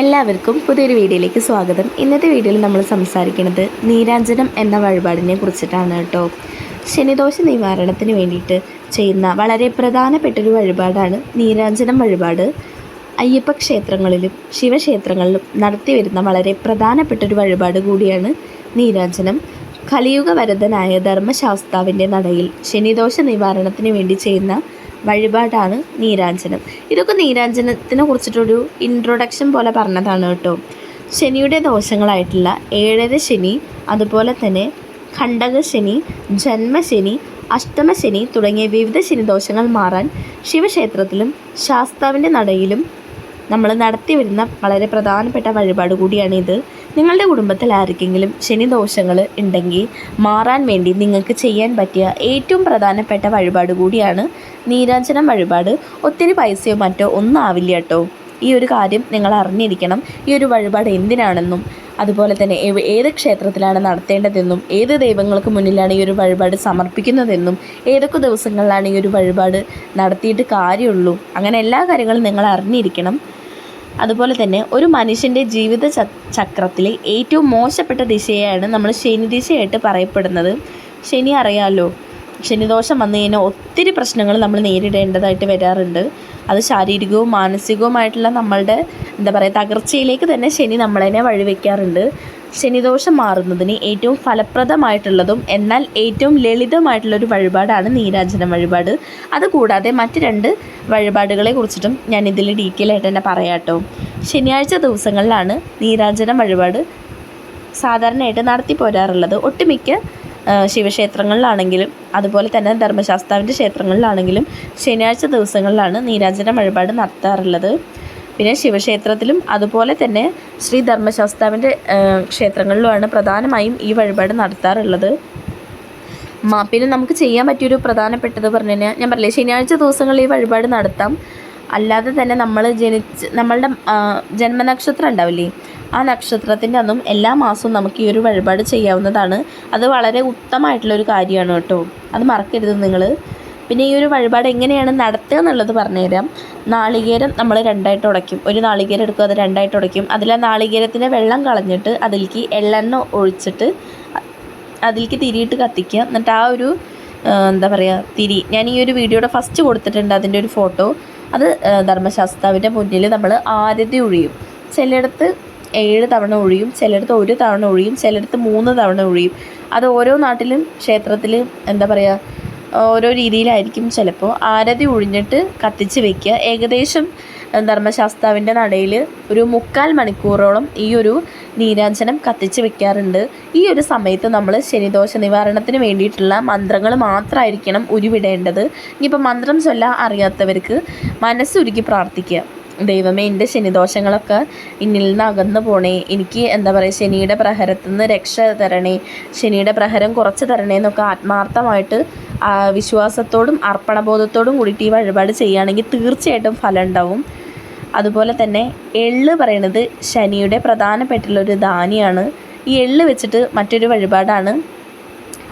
എല്ലാവർക്കും പുതിയൊരു വീഡിയോയിലേക്ക് സ്വാഗതം. ഇന്നത്തെ വീഡിയോയിൽ നമ്മൾ സംസാരിക്കുന്നത് നീരാഞ്ജനം എന്ന വഴിപാടിനെ കുറിച്ചിട്ടാണ് കേട്ടോ. ശനിദോഷ നിവാരണത്തിന് വേണ്ടിയിട്ട് ചെയ്യുന്ന വളരെ പ്രധാനപ്പെട്ടൊരു വഴിപാടാണ് നീരാഞ്ജനം വഴിപാട്. അയ്യപ്പ ക്ഷേത്രങ്ങളിലും ശിവക്ഷേത്രങ്ങളിലും നടത്തി വരുന്ന വളരെ പ്രധാനപ്പെട്ടൊരു വഴിപാട് കൂടിയാണ് നീരാഞ്ജനം. കലിയുഗ വരദനായ ധർമ്മശാസ്താവിന്റെ നടയിൽ ശനിദോഷ നിവാരണത്തിന് വേണ്ടി ചെയ്യുന്ന വഴിപാടാണ് നീരാഞ്ജനം. ഇതൊക്കെ നീരാഞ്ജനത്തിനെ കുറിച്ചിട്ടൊരു ഇൻട്രൊഡക്ഷൻ പോലെ പറഞ്ഞതാണ് കേട്ടോ. ശനിയുടെ ദോഷങ്ങളായിട്ടുള്ള ഏഴര ശനി അതുപോലെ തന്നെ ഖണ്ഡകശനി ജന്മശനി അഷ്ടമശനി തുടങ്ങിയ വിവിധ ശനിദോഷങ്ങൾ മാറാൻ ശിവക്ഷേത്രത്തിലും ശാസ്താവിന്റെ നടയിലും നമ്മൾ നടത്തി വരുന്ന വളരെ പ്രധാനപ്പെട്ട വഴിപാട് കൂടിയാണിത്. നിങ്ങളുടെ കുടുംബത്തിൽ ആർക്കെങ്കിലും ശനിദോഷങ്ങൾ ഉണ്ടെങ്കിൽ മാറാൻ വേണ്ടി നിങ്ങൾക്ക് ചെയ്യാൻ പറ്റിയ ഏറ്റവും പ്രധാനപ്പെട്ട വഴിപാട് കൂടിയാണ് നീരാഞ്ജനം വഴിപാട്. ഒത്തിരി പൈസയോ മറ്റോ ഒന്നും ആവില്ല കേട്ടോ. ഈ ഒരു കാര്യം നിങ്ങൾ അറിഞ്ഞിരിക്കണം. ഈ ഒരു വഴിപാട് എന്തിനാണെന്നും അതുപോലെ തന്നെ ഏത് ക്ഷേത്രത്തിലാണ് നടത്തേണ്ടതെന്നും ഏത് ദൈവങ്ങൾക്ക് മുന്നിലാണ് ഈ ഒരു വഴിപാട് സമർപ്പിക്കുന്നതെന്നും ഏതൊക്കെ ദിവസങ്ങളിലാണ് ഈ ഒരു വഴിപാട് നടത്തിയിട്ട് കാര്യമുള്ളൂ. അങ്ങനെ എല്ലാ കാര്യങ്ങളും നിങ്ങൾ അറിഞ്ഞിരിക്കണം. അതുപോലെ തന്നെ ഒരു മനുഷ്യന്റെ ജീവിത ചക്രത്തിലെ ഏറ്റവും മോശപ്പെട്ട ദിശയാണ് നമ്മൾ ശനി ദിശയായിട്ട് പറയപ്പെടുന്നത്. ശനി അറിയാമല്ലോ ശനിദോഷം വന്നു കഴിഞ്ഞാൽ ഒത്തിരി പ്രശ്നങ്ങൾ നമ്മൾ നേരിടേണ്ടതായിട്ട് വരാറുണ്ട്. അത് ശാരീരികവും മാനസികവുമായിട്ടുള്ള നമ്മളുടെ എന്താ പറയുക തകർച്ചയിലേക്ക് തന്നെ ശനി നമ്മളതിനെ വഴിവെക്കാറുണ്ട്. ശനിദോഷം മാറുന്നതിന് ഏറ്റവും ഫലപ്രദമായിട്ടുള്ളതും എന്നാൽ ഏറ്റവും ലളിതമായിട്ടുള്ളൊരു വഴിപാടാണ് നീരാജന വഴിപാട്. അതുകൂടാതെ മറ്റ് രണ്ട് വഴിപാടുകളെ കുറിച്ചിട്ടും ഞാൻ ഇതിൽ ഡീറ്റെയിൽ ആയിട്ട് തന്നെ പറയാട്ടോ. ശനിയാഴ്ച ദിവസങ്ങളിലാണ് നീരാജന വഴിപാട് സാധാരണയായിട്ട് നടത്തി പോരാറുള്ളത്. ഒട്ടുമിക്ക ശിവക്ഷേത്രങ്ങളിലാണെങ്കിലും അതുപോലെ തന്നെ ധർമ്മശാസ്താവിന്റെ ക്ഷേത്രങ്ങളിലാണെങ്കിലും ശനിയാഴ്ച ദിവസങ്ങളിലാണ് നീരാജന വഴിപാട് നടത്താറുള്ളത്. പിന്നെ ശിവക്ഷേത്രത്തിലും അതുപോലെ തന്നെ ശ്രീ ധർമ്മശാസ്താവിന്റെ ക്ഷേത്രങ്ങളിലുമാണ് പ്രധാനമായും ഈ വഴിപാട് നടത്താറുള്ളത്. പിന്നെ നമുക്ക് ചെയ്യാൻ പറ്റിയൊരു പ്രധാനപ്പെട്ടത് പറഞ്ഞു കഴിഞ്ഞാൽ ഞാൻ പറഞ്ഞില്ലേ ശനിയാഴ്ച ദിവസങ്ങളിൽ ഈ വഴിപാട് നടത്താം. അല്ലാതെ തന്നെ നമ്മൾ ജനിച്ച് നമ്മളുടെ ജന്മനക്ഷത്രം ഉണ്ടാവില്ലേ ആ നക്ഷത്രത്തിന്റെ അന്നും എല്ലാ മാസവും നമുക്ക് ഈ ഒരു വഴിപാട് ചെയ്യാവുന്നതാണ്. അത് വളരെ ഉത്തമമായിട്ടുള്ളൊരു കാര്യമാണ് കേട്ടോ. അത് മറക്കരുത് നിങ്ങൾ. പിന്നെ ഈ ഒരു വഴിപാട് എങ്ങനെയാണ് നടത്തുക എന്നുള്ളത് പറഞ്ഞുതരാം. നാളികേരം നമ്മൾ രണ്ടായിട്ട് ഉടയ്ക്കും. ഒരു നാളികേരം എടുക്കും അത് രണ്ടായിട്ട് ഉടയ്ക്കും. അതിൽ ആ നാളികേരത്തിന്റെ വെള്ളം കളഞ്ഞിട്ട് അതിലേക്ക് എള്ളെണ്ണ ഒഴിച്ചിട്ട് അതിലേക്ക് തിരിയിട്ട് കത്തിക്കുക. എന്നിട്ട് ആ ഒരു എന്താ പറയുക തിരി. ഞാൻ ഈ ഒരു വീഡിയോയുടെ ഫസ്റ്റ് കൊടുത്തിട്ടുണ്ട് അതിന്റെ ഒരു ഫോട്ടോ അത് ധർമ്മശാസ്താവിന്റെ മുന്നിൽ നമ്മൾ ആരതി ഒഴിയും. ചിലയിടത്ത് ഏഴ് തവണ ഒഴിയും ചിലയിടത്ത് ഒരു തവണ ഒഴിയും ചിലയിടത്ത് മൂന്ന് തവണ ഒഴിയും. അത് ഓരോ നാട്ടിലും ക്ഷേത്രത്തിൽ എന്താ പറയുക ഓരോ രീതിയിലായിരിക്കും ചിലപ്പോൾ. ആരതി ഉഴിഞ്ഞിട്ട് കത്തിച്ച് വെക്കുക. ഏകദേശം ധർമ്മശാസ്താവിന്റെ നടയിൽ ഒരു മുക്കാൽ മണിക്കൂറോളം ഈ ഒരു നീരാഞ്ജനം കത്തിച്ച് വെക്കാറുണ്ട്. ഈ ഒരു സമയത്ത് നമ്മൾ ശനിദോഷ നിവാരണത്തിന് വേണ്ടിയിട്ടുള്ള മന്ത്രങ്ങൾ മാത്രമായിരിക്കണം ഉരുവിടേണ്ടത്. ഇനിയിപ്പോൾ മന്ത്രം ചൊല്ലാൻ അറിയാത്തവർക്ക് മനസ്സുരുക്കി പ്രാർത്ഥിക്കുക. ദൈവമേ എന്റെ ശനിദോഷങ്ങളൊക്കെ ഇന്നിൽ നിന്ന് അകന്നു പോണേ. എനിക്ക് എന്താ പറയുക ശനിയുടെ പ്രഹരത്തിൽ നിന്ന് രക്ഷ തരണേ. ശനിയുടെ പ്രഹരം കുറച്ച് തരണേ എന്നൊക്കെ ആത്മാർത്ഥമായിട്ട് വിശ്വാസത്തോടും അർപ്പണബോധത്തോടും കൂടിയിട്ട് ഈ വഴിപാട് ചെയ്യുകയാണെങ്കിൽ തീർച്ചയായിട്ടും ഫലം ഉണ്ടാവും. അതുപോലെ തന്നെ എള്ള് പറയുന്നത് ശനിയുടെ പ്രധാനപ്പെട്ടുള്ളൊരു ധാനിയാണ്. ഈ എള്ള് വെച്ചിട്ട് മറ്റൊരു വഴിപാടാണ്.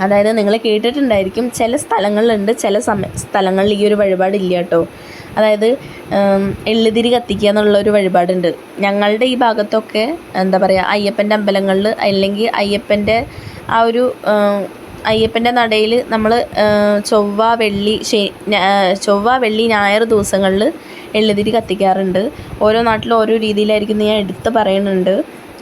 അതായത് നിങ്ങൾ കേട്ടിട്ടുണ്ടായിരിക്കും ചില സ്ഥലങ്ങളിലുണ്ട് ചില സമയ സ്ഥലങ്ങളിൽ ഈ ഒരു വഴിപാട് ഇല്ല കേട്ടോ. അതായത് എള്ളുതിരി കത്തിക്കുക എന്നുള്ള ഒരു വഴിപാടുണ്ട്. ഞങ്ങളുടെ ഈ ഭാഗത്തൊക്കെ എന്താ പറയുക അയ്യപ്പന്റെ അമ്പലങ്ങളിൽ അല്ലെങ്കിൽ അയ്യപ്പന്റെ ആ ഒരു അയ്യപ്പന്റെ നടയിൽ നമ്മൾ ചൊവ്വ വെള്ളി ചൊവ്വ വെള്ളി ഞായർ ദിവസങ്ങളിൽ എള്ളുതിരി കത്തിക്കാറുണ്ട്. ഓരോ നാട്ടിലും ഓരോ രീതിയിലായിരിക്കും ഞാൻ എടുത്ത് പറയുന്നുണ്ട്.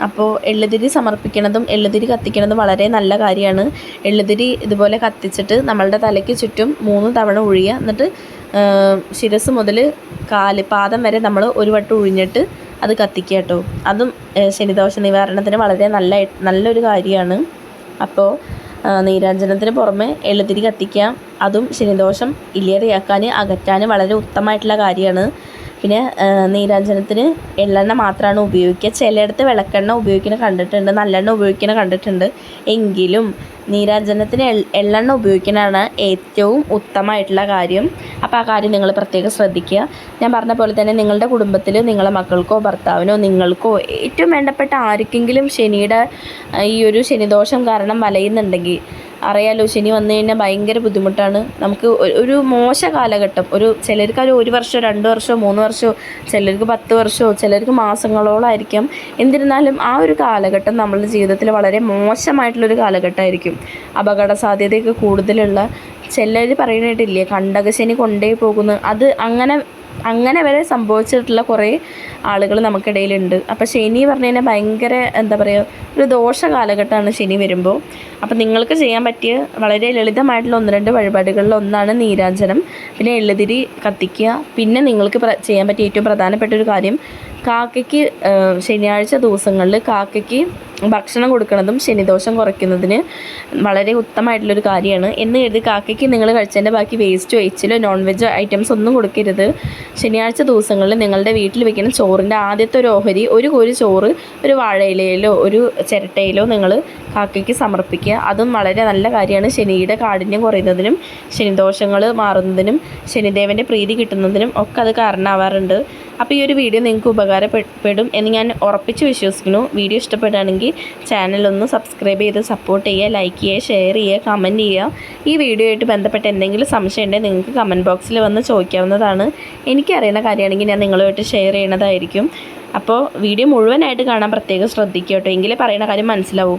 അപ്പോൾ എള്ളുതിരി സമർപ്പിക്കണതും എള്ളുതിരി കത്തിക്കണതും വളരെ നല്ല കാര്യമാണ്. എള്ളുതിരി ഇതുപോലെ കത്തിച്ചിട്ട് നമ്മളുടെ തലയ്ക്ക് ചുറ്റും മൂന്ന് തവണ ഒഴിയുക എന്നിട്ട് ശിരസ് മുതൽ കാൽ പാദം വരെ നമ്മൾ ഒരു വട്ടം ഒഴിഞ്ഞിട്ട് അത് കത്തിക്കുക കേട്ടോ. അതും ശനിദോഷ നിവാരണത്തിന് വളരെ നല്ല നല്ലൊരു കാര്യമാണ്. അപ്പോൾ നീരാഞ്ജനത്തിന് പുറമെ എള്ളുതിരി കത്തിക്കാം. അതും ശനിദോഷം ഇല്ലാതെയാക്കാൻ അകറ്റാൻ വളരെ ഉത്തമമായിട്ടുള്ള കാര്യമാണ്. പിന്നെ നീരാഞ്ജനത്തിന് എള്ളെണ്ണ മാത്രമാണ് ഉപയോഗിക്കുക. ചിലയിടത്ത് വിളക്കെണ്ണ ഉപയോഗിക്കുന്ന കണ്ടിട്ടുണ്ട് നല്ലെണ്ണ ഉപയോഗിക്കുന്ന കണ്ടിട്ടുണ്ട്. എങ്കിലും നീരാഞ്ജനത്തിന് എള്ളെണ്ണ ഉപയോഗിക്കുന്നതാണ് ഏറ്റവും ഉത്തമമായിട്ടുള്ള കാര്യം. അപ്പോൾ ആ കാര്യം നിങ്ങൾ പ്രത്യേകം ശ്രദ്ധിക്കുക. ഞാൻ പറഞ്ഞ പോലെ തന്നെ നിങ്ങളുടെ കുടുംബത്തിൽ നിങ്ങളെ മക്കൾക്കോ ഭർത്താവിനോ നിങ്ങൾക്കോ ഏറ്റവും വേണ്ടപ്പെട്ട ആർക്കെങ്കിലും ശനിയുടെ ഈ ഒരു ശനിദോഷം കാരണം വലയുന്നുണ്ടെങ്കിൽ അറിയാലോ ശനി വന്നു കഴിഞ്ഞാൽ ഭയങ്കര ബുദ്ധിമുട്ടാണ്. നമുക്ക് ഒരു മോശ കാലഘട്ടം. ഒരു ചിലർക്ക് ഒരു ഒരു വർഷമോ രണ്ട് വർഷമോ മൂന്ന് വർഷമോ ചിലർക്ക് പത്ത് വർഷമോ ചിലർക്ക് മാസങ്ങളോളായിരിക്കും എന്നിരുന്നാലും ആ ഒരു കാലഘട്ടം നമ്മളുടെ ജീവിതത്തിൽ വളരെ മോശമായിട്ടുള്ളൊരു കാലഘട്ടമായിരിക്കും. അപകട സാധ്യതയൊക്കെ കൂടുതലുള്ള ചിലർ പറയുന്നിട്ടില്ലേ കണ്ടകശനി കൊണ്ടേ പോകുന്നു. അത് അങ്ങനെ അങ്ങനെ വരെ സംഭവിച്ചിട്ടുള്ള കുറേ ആളുകൾ നമുക്കിടയിലുണ്ട്. അപ്പോൾ ശനി പറഞ്ഞു കഴിഞ്ഞാൽ ഭയങ്കര എന്താ പറയുക ഒരു ദോഷ കാലഘട്ടമാണ് ശനി വരുമ്പോൾ. അപ്പോൾ നിങ്ങൾക്ക് ചെയ്യാൻ പറ്റിയ വളരെ ലളിതമായിട്ടുള്ള ഒന്ന് രണ്ട് വഴിപാടുകളിൽ ഒന്നാണ് നീരാഞ്ജനം. പിന്നെ എള്ളുതിരി കത്തിക്കുക. പിന്നെ നിങ്ങൾക്ക് ചെയ്യാൻ പറ്റിയ ഏറ്റവും പ്രധാനപ്പെട്ട ഒരു കാര്യം കാക്കയ്ക്ക് ശനിയാഴ്ച ദിവസങ്ങളിൽ കാക്കയ്ക്ക് ഭക്ഷണം കൊടുക്കുന്നതും ശനിദോഷം കുറയ്ക്കുന്നതിന് വളരെ ഉത്തമമായിട്ടുള്ളൊരു കാര്യമാണ്. എന്ന് കരുതി കാക്കയ്ക്ക് നിങ്ങൾ കഴിച്ചതിന്റെ ബാക്കി വേസ്റ്റോ എച്ചിലോ നോൺ വെജ് ഐറ്റംസ് ഒന്നും കൊടുക്കരുത്. ശനിയാഴ്ച ദിവസങ്ങളിൽ നിങ്ങളുടെ വീട്ടിൽ വെക്കുന്ന ചോറിന്റെ ആദ്യത്തെ ഒരു ഓഹരി ഒരു കോരി ചോറ് ഒരു വാഴയിലയിലോ ഒരു ചിരട്ടയിലോ നിങ്ങൾ കാക്കയ്ക്ക് സമർപ്പിക്കുക. അതും വളരെ നല്ല കാര്യമാണ്. ശനിയുടെ കാഠിന്യം കുറയുന്നതിനും ശനിദോഷങ്ങൾ മാറുന്നതിനും ശനിദേവന്റെ പ്രീതി കിട്ടുന്നതിനും ഒക്കെ അത് കാരണമാവാറുണ്ട്. അപ്പോൾ ഈ ഒരു വീഡിയോ നിങ്ങൾക്ക് ഉപകാരപ്പെടും എന്ന് ഞാൻ ഉറപ്പിച്ച് വിശ്വസിക്കുന്നു. വീഡിയോ ഇഷ്ടപ്പെടുകയാണെങ്കിൽ ചാനലൊന്ന് സബ്സ്ക്രൈബ് ചെയ്ത് സപ്പോർട്ട് ചെയ്യുക ലൈക്ക് ചെയ്യുക ഷെയർ ചെയ്യുക കമന്റ് ചെയ്യുക. ഈ വീഡിയോ ആയിട്ട് ബന്ധപ്പെട്ട് എന്തെങ്കിലും സംശയം ഉണ്ടെങ്കിൽ നിങ്ങൾക്ക് കമന്റ് ബോക്സിൽ വന്ന് ചോദിക്കാവുന്നതാണ്. എനിക്കറിയുന്ന കാര്യമാണെങ്കിൽ ഞാൻ നിങ്ങളുമായിട്ട് ഷെയർ ചെയ്യണതായിരിക്കും അപ്പോൾ വീഡിയോ മുഴുവനായിട്ട് കാണാൻ പ്രത്യേകം ശ്രദ്ധിക്കുക കേട്ടോ. എങ്കിലേ പറയുന്ന കാര്യം മനസ്സിലാവും.